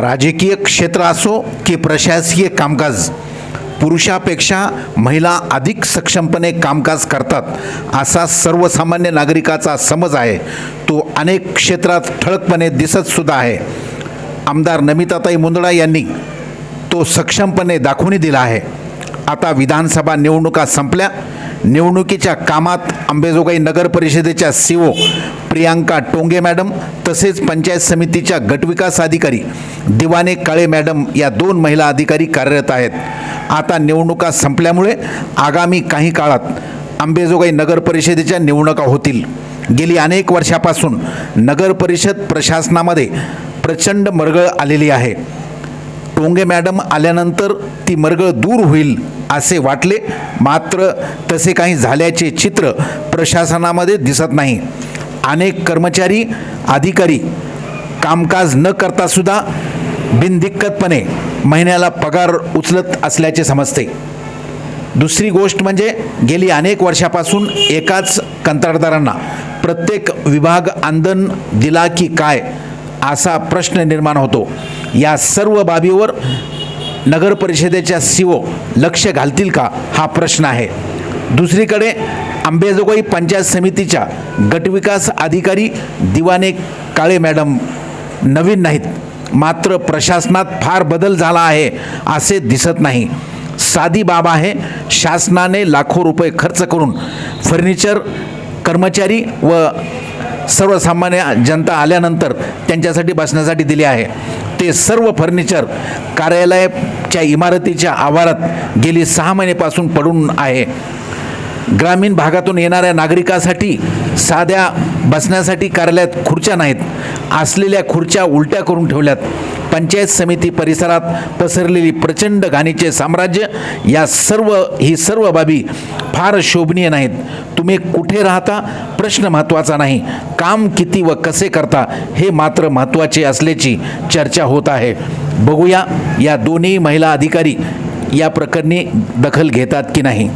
राजकीय क्षेत्र असो की प्रशासकीय कामकाज पुरुषापेक्षा महिला अधिक सक्षमपणे कामकाज करतात असा सर्वसामान्य नागरिकाचा समज आहे. तो अनेक क्षेत्रात ठळकपणे दिसतसुद्धा आहे. आमदार नमिताताई मुंदडा यांनी तो सक्षमपणे दाखवून दिला आहे. आता विधानसभा निवडणुका संपल्या. निवडणुकीच्या कामात अंबेजोगाई नगर परिषदेच्या C O Priyanka Tonge madam तसेच पंचायत समितीच्या गटविकास अधिकारी दिवाने काळे मॅडम या दोन महिला अधिकारी कार्यरत आहेत. आता निवडणुका संपल्यामुळे आगामी काही काळात अंबेजोगाई नगर परिषदेच्या निवडणुका होतील. गेली अनेक वर्षापासून नगर परिषद प्रशासनामध्ये प्रचंड मरगळ आलेली आहे. टोंगे मॅडम आल्यानंतर ती मरगळ दूर होईल असे वाटले मात्र तसे काही झाल्याचे चित्र प्रशासनामध्ये दिसत नाही. अनेक कर्मचारी अधिकारी कामकाज न करतासुद्धा बिनदिक्कतपणे महिन्याला पगार उचलत असल्याचे समजते. दुसरी गोष्ट म्हणजे गेली अनेक वर्षापासून एकाच कंत्राटदारांना प्रत्येक विभाग आंदन दिला की काय असा प्रश्न निर्माण होतो. या सर्व बाबीवर नगर परिषदेच्या सीओ लक्ष घालतील का? हा प्रश्न आहे. दुसरीकडे अंबेजोगाई पंचायत समितीच्या गटविकास अधिकारी दिवाने काळे मॅडम नवीन नाहीत. मात्र प्रशासनात फार बदल झाला आहे असे दिसत नाही. साधी बाब आहे शासनाने लाखो रुपये खर्च करून फर्निचर कर्मचारी व सर्वसामान्य जनता आल्यानंतर त्यांच्यासाठी बसण्यासाठी दिली आहे. ते सर्व फर्निचर कार्यालयाच्या इमारतीच्या आवारात गेली सहा महिनेपासून पडून आहे. ग्रामीण भागातून येणाऱ्या नागरिकासाठी साध्या बसण्यासाठी कार्यालयात खुर्च्या नाहीत. असलेल्या खुर्च्या उलट्या करून ठेवल्यात. पंचायत समिती परिसरात पसरलेली प्रचंड घाणीचे साम्राज्य या सर्व ही सर्व बाबी फार शोभनीय नाहीत. तुम्ही कुठे राहता? प्रश्न महत्त्वाचा नाही. काम किती व कसे करता? हे मात्र महत्त्वाचे असल्याची चर्चा होत आहे. बघूया या दोन्ही महिला अधिकारी या प्रकरणी दखल घेतात की नाही.